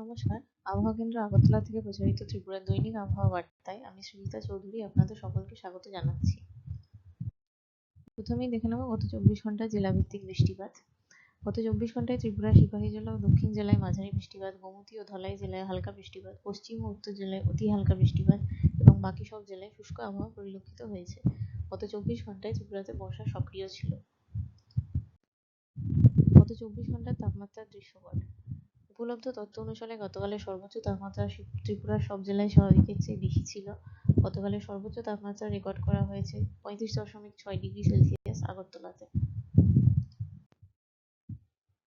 নমস্কার। আবহাওয়া কেন্দ্র আগরতলা থেকে প্রচারিত ত্রিপুরার দৈনিক আবহাওয়া বার্তায় আমি সুজিতা চৌধুরী আপনাদের সকলকে স্বাগত জানাচ্ছি। প্রথমেই দেখে নেব গত চব্বিশ ঘন্টায় জেলাভিত্তিক বৃষ্টিপাত। গত চব্বিশ ঘন্টায় ত্রিপুরা সিপাহী জেলা ও দক্ষিণ জেলায় মাঝারি বৃষ্টিপাত, গোমতী ও ধলাই জেলায় হালকা বৃষ্টিপাত, পশ্চিম ও উত্তর জেলায় অতি হালকা বৃষ্টিপাত এবং বাকি সব জেলায় শুষ্ক আবহাওয়া পরিলক্ষিত হয়েছে। গত চব্বিশ ঘন্টায় ত্রিপুরাতে বর্ষা সক্রিয় ছিল। গত চব্বিশ ঘণ্টার তাপমাত্রার দৃশ্যপট। উপলব্ধ তথ্য অনুসারে গতকালের সর্বোচ্চ তাপমাত্রা ত্রিপুরার সব জেলায় স্বাভাবিকের চেয়ে বেশি ছিল। গতকালের সর্বোচ্চ তাপমাত্রা রেকর্ড করা হয়েছে পঁয়ত্রিশ দশমিক ছয় ডিগ্রি সেলসিয়াস আগরতলাতে।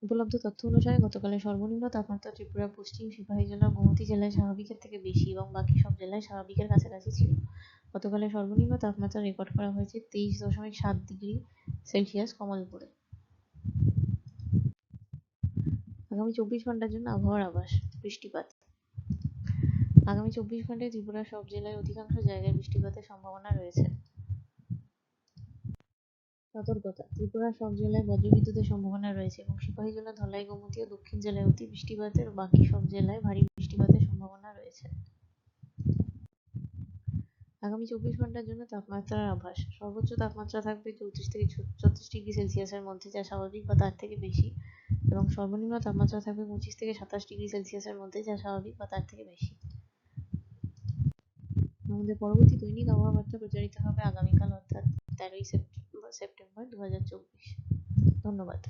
উপলব্ধ তথ্য অনুসারে গতকালের সর্বনিম্ন তাপমাত্রা ত্রিপুরার পশ্চিম, সিপাহী জেলা গোমতী জেলায় স্বাভাবিকের থেকে বেশি এবং বাকি সব জেলায় স্বাভাবিকের কাছাকাছি ছিল। গতকালের সর্বনিম্ন তাপমাত্রা রেকর্ড করা হয়েছে তেইশ দশমিক সাত ডিগ্রি সেলসিয়াস কমলপুরে। আগামী চব্বিশ ঘণ্টার জন্য আবহাওয়ার আভাস, বৃষ্টিপাত। আগামী চব্বিশ ঘন্টায় ত্রিপুরার সব জেলায় অধিকাংশ জায়গায় বৃষ্টিপাতের সম্ভাবনা রয়েছে। সতর্কতা, ত্রিপুরার সব জেলায় বজ্রবিদ্যুতের সম্ভাবনা রয়েছে এবং সিপাহী সিপাহীজলা ধলাই গোমতী ও দক্ষিণ জেলায় অতি বৃষ্টিপাতের বাকি সব জেলায় ভারী বৃষ্টিপাতের সম্ভাবনা রয়েছে। আগামী চব্বিশ ঘণ্টার জন্য তাপমাত্রার আভাস, সর্বোচ্চ তাপমাত্রা থাকবে চৌত্রিশ থেকে ছত্রিশ ডিগ্রি সেলসিয়াসের মধ্যে, যা স্বাভাবিক বা তার থেকে বেশি। এবং সর্বনিম্ন তাপমাত্রা থাকবে পঁচিশ থেকে সাতাশ ডিগ্রি সেলসিয়াসের মধ্যে, যা স্বাভাবিক বা তার থেকে বেশি। আমাদের পরবর্তী দৈনিক আবহাওয়া বার্তা প্রচারিত হবে আগামীকাল, অর্থাৎ তেরোই সেপ্টেম্বর সেপ্টেম্বর, দু হাজার চব্বিশ। ধন্যবাদ।